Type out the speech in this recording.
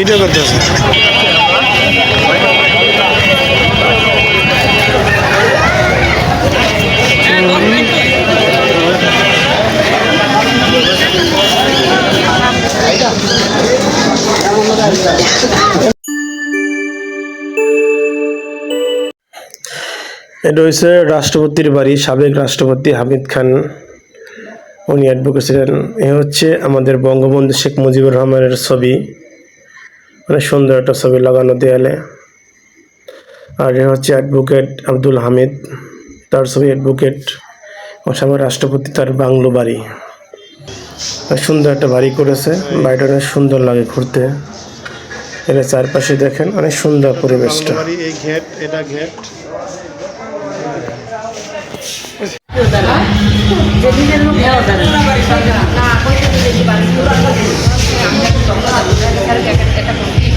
Video করতেছে। এটা হচ্ছে রাষ্ট্রপতির বাড়ি, সাবেক রাষ্ট্রপতি হামিদ খান। উনি অ্যাডভোকেট ছিলেন এ হচ্ছে আমাদের বঙ্গবন্ধু শেখ মুজিবুর রহমানের ছবি। অনেক সুন্দর একটা ছবি লাগানো দেয়ালে। আর এ হচ্ছে অ্যাডভোকেট আব্দুল হামিদ। তার ছবি অ্যাডভোকেট সাবেক রাষ্ট্রপতি তার বাংলো বাড়ি। সুন্দর একটা বাড়ি করেছে। বাড়িটা অনেক সুন্দর লাগে ঘুরতে। এটা চারপাশে দেখেন অনেক সুন্দর পরিবেশটা। এই ঘেট এটা ঘেট। এটা